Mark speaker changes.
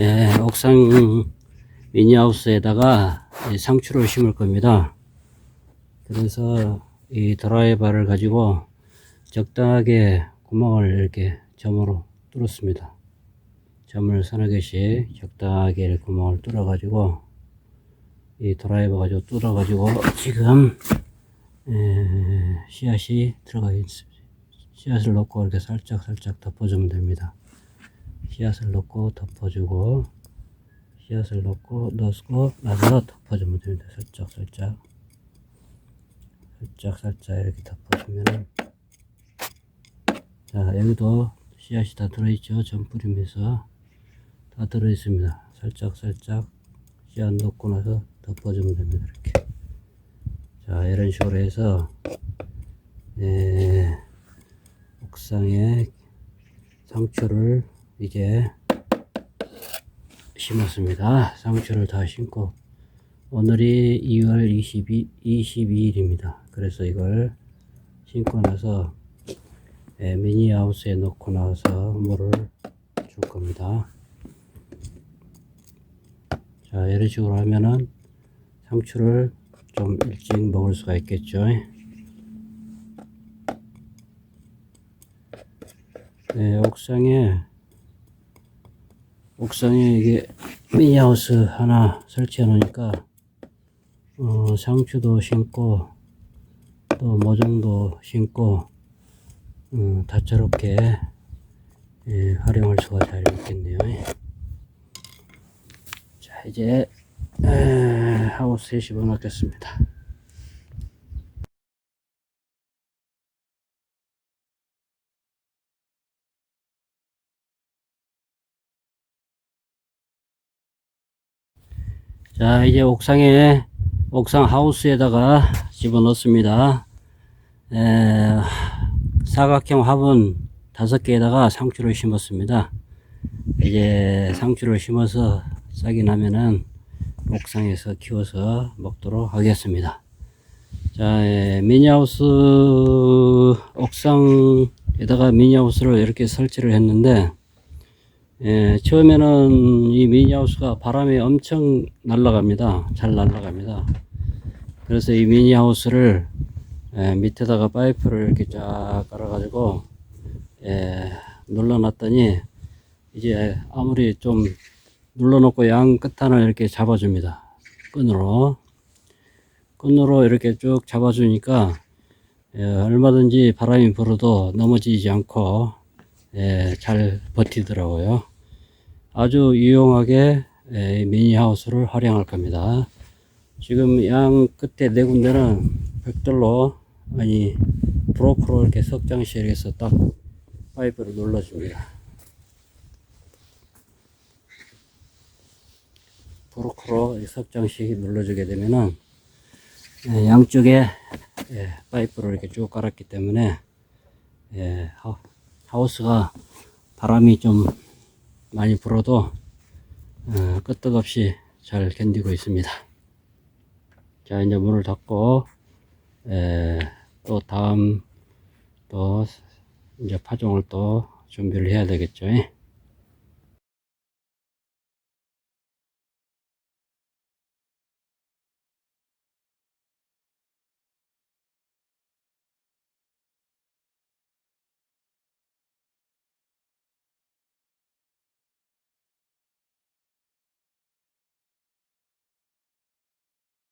Speaker 1: 예, 옥상 미니하우스에다가 이 상추를 심을 겁니다. 그래서 이 드라이버를 가지고 적당하게 구멍을 이렇게 점으로 뚫었습니다. 점을 서너 개씩 적당하게 구멍을 뚫어 가지고 이 드라이버 가지고 뚫어 가지고 지금 에, 씨앗이 들어가 있습니다. 씨앗을 넣고 이렇게 살짝 살짝 덮어주면 됩니다. 씨앗을 넣고 덮어주고 씨앗을 넣고 넣고 나서 덮어주면 됩니다. 살짝 살짝 살짝 살짝 이렇게 덮어주면은 자 여기도 씨앗이 다 들어있죠. 전 뿌리면서 다 들어있습니다. 살짝 살짝 씨앗 넣고 나서 덮어주면 됩니다. 이렇게 자 이런 식으로 해서 네, 옥상에 상추를 이제 심었습니다. 상추를 다 심고 오늘이 2월 22, 22일입니다. 그래서 이걸 심고 나서 예, 미니하우스에 넣고 나서 물을 줄 겁니다. 자 이런 식으로 하면은 상추를 좀 일찍 먹을 수가 있겠죠. 네, 옥상에 옥상에 이게 미니하우스 하나 설치해 놓으니까 어, 상추도 심고 또 모종도 심고 음, 다채롭게 예, 활용할 수가 잘 있겠네요. 자 이제 에, 하우스에 집어넣겠습니다. 자 이제 옥상에 옥상 하우스에다가 집어넣습니다. 에, 사각형 화분 다섯 개에다가 상추를 심었습니다. 이제 상추를 심어서 싹이 나면은 옥상에서 키워서 먹도록 하겠습니다. 자, 에, 미니하우스 옥상에다가 미니하우스를 이렇게 설치를 했는데 예, 처음에는 이 미니하우스가 바람에 엄청 날아갑니다. 잘 날아갑니다. 그래서 이 미니하우스를 예, 밑에다가 파이프를 이렇게 쫙 깔아가지고 예, 눌러놨더니 이제 아무리 좀 눌러놓고 양 끝단을 이렇게 잡아줍니다. 끈으로 끈으로 이렇게 쭉 잡아주니까 예, 얼마든지 바람이 불어도 넘어지지 않고 예, 잘 버티더라고요. 아주 유용하게 예, 미니하우스를 활용할 겁니다. 지금 양 끝에 네 군데는 벽돌로 아니 브로커로 이렇게 석장실 해서 딱 파이프를 눌러줍니다. 브로커로 이 석장식 눌러주게 되면은 예, 양쪽에 예, 파이프를 이렇게 쭉 깔았기 때문에 예, 하- 하우스가 바람이 좀 많이 불어도 어, 끄떡없이 잘 견디고 있습니다. 자 이제 문을 닫고 에, 또 다음 또 이제 파종을 또 준비를 해야 되겠죠. 예.